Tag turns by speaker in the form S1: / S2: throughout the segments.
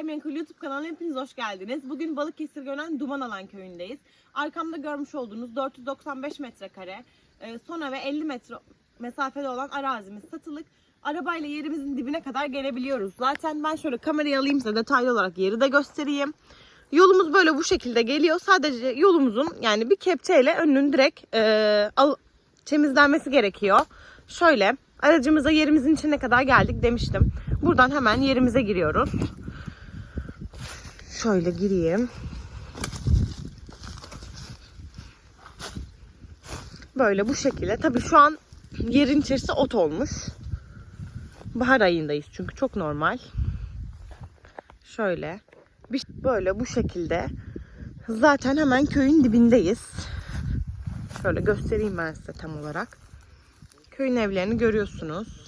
S1: Gayrimenkul YouTube kanalına hepiniz hoş geldiniz. Bugün Balıkesir Gönen Dumanalan köyündeyiz. Arkamda görmüş olduğunuz 495 metrekare, e, sona ve 50 metre mesafede olan arazimiz satılık. Arabayla yerimizin dibine kadar gelebiliyoruz. Zaten ben şöyle kamerayı alayım size detaylı olarak yeri de göstereyim. Yolumuz böyle bu şekilde geliyor. Sadece yolumuzun yani bir kepçeyle önünün direkt e, al, temizlenmesi gerekiyor. Şöyle aracımıza yerimizin içine kadar geldik demiştim. Buradan hemen yerimize giriyoruz. Şöyle gireyim. Böyle bu şekilde. Tabii şu an yerin içerisi ot olmuş. Bahar ayındayız çünkü çok normal. Şöyle. Bir- Böyle bu şekilde. Zaten hemen köyün dibindeyiz. Şöyle göstereyim ben size tam olarak. Köyün evlerini görüyorsunuz.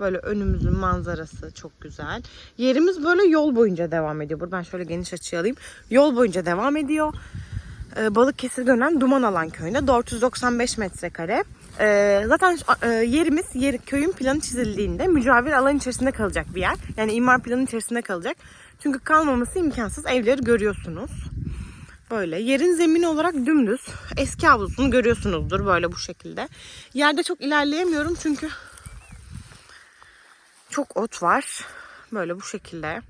S1: Böyle önümüzün manzarası çok güzel. Yerimiz böyle yol boyunca devam ediyor. Buradan şöyle geniş açı alayım. Yol boyunca devam ediyor. Ee, Balıkesir Gönen Duman Alan köyünde 495 metrekare. Ee, zaten e, yerimiz yer, köyün planı çizildiğinde mücavir alan içerisinde kalacak bir yer. Yani imar planı içerisinde kalacak. Çünkü kalmaması imkansız. Evleri görüyorsunuz. Böyle yerin zemini olarak dümdüz. Eski havlusunu görüyorsunuzdur böyle bu şekilde. Yerde çok ilerleyemiyorum çünkü çok ot var. Böyle bu şekilde.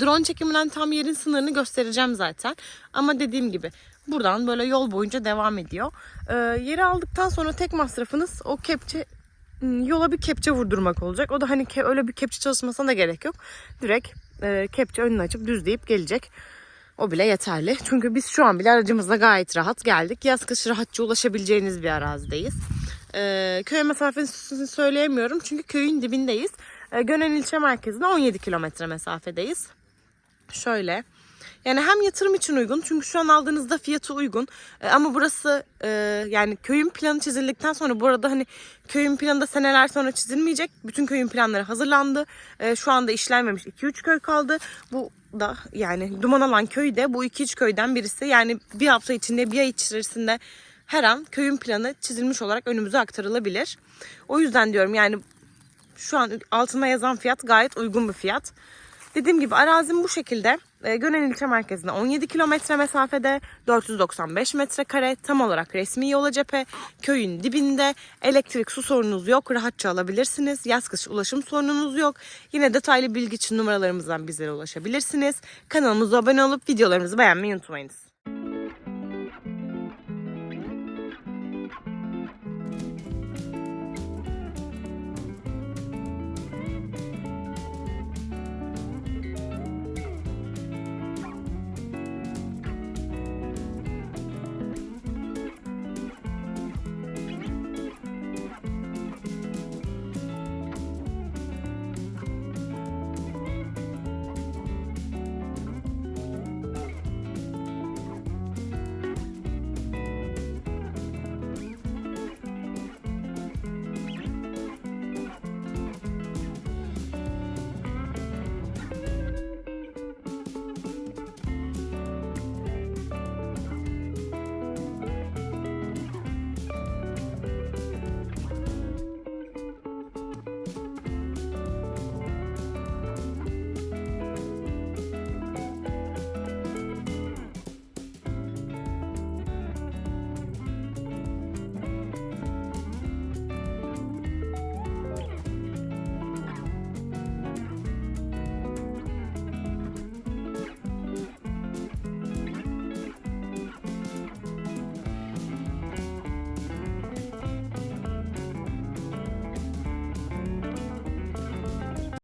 S1: Drone çekiminden tam yerin sınırını göstereceğim zaten. Ama dediğim gibi buradan böyle yol boyunca devam ediyor. Ee, yeri aldıktan sonra tek masrafınız o kepçe yola bir kepçe vurdurmak olacak. O da hani öyle bir kepçe çalışmasına da gerek yok. Direkt e, kepçe önünü açıp düzleyip gelecek. O bile yeterli. Çünkü biz şu an bile aracımızla gayet rahat geldik. Yaz kış rahatça ulaşabileceğiniz bir arazideyiz. Ee, köye mesafesini söyleyemiyorum çünkü köyün dibindeyiz. Ee, Gönen ilçe merkezine 17 kilometre mesafedeyiz. Şöyle. Yani hem yatırım için uygun çünkü şu an aldığınızda fiyatı uygun. Ee, ama burası e, yani köyün planı çizildikten sonra bu arada hani köyün planı da seneler sonra çizilmeyecek. Bütün köyün planları hazırlandı. Ee, şu anda işlenmemiş 2-3 köy kaldı. Bu da yani Duman alan köy de bu 2-3 köyden birisi. Yani bir hafta içinde bir ay içerisinde her an köyün planı çizilmiş olarak önümüze aktarılabilir. O yüzden diyorum yani şu an altına yazan fiyat gayet uygun bir fiyat. Dediğim gibi arazim bu şekilde. E, Gönen ilçe merkezine 17 kilometre mesafede 495 metrekare tam olarak resmi yola cephe köyün dibinde elektrik su sorununuz yok rahatça alabilirsiniz yaz kış ulaşım sorununuz yok yine detaylı bilgi için numaralarımızdan bizlere ulaşabilirsiniz kanalımıza abone olup videolarımızı beğenmeyi unutmayınız.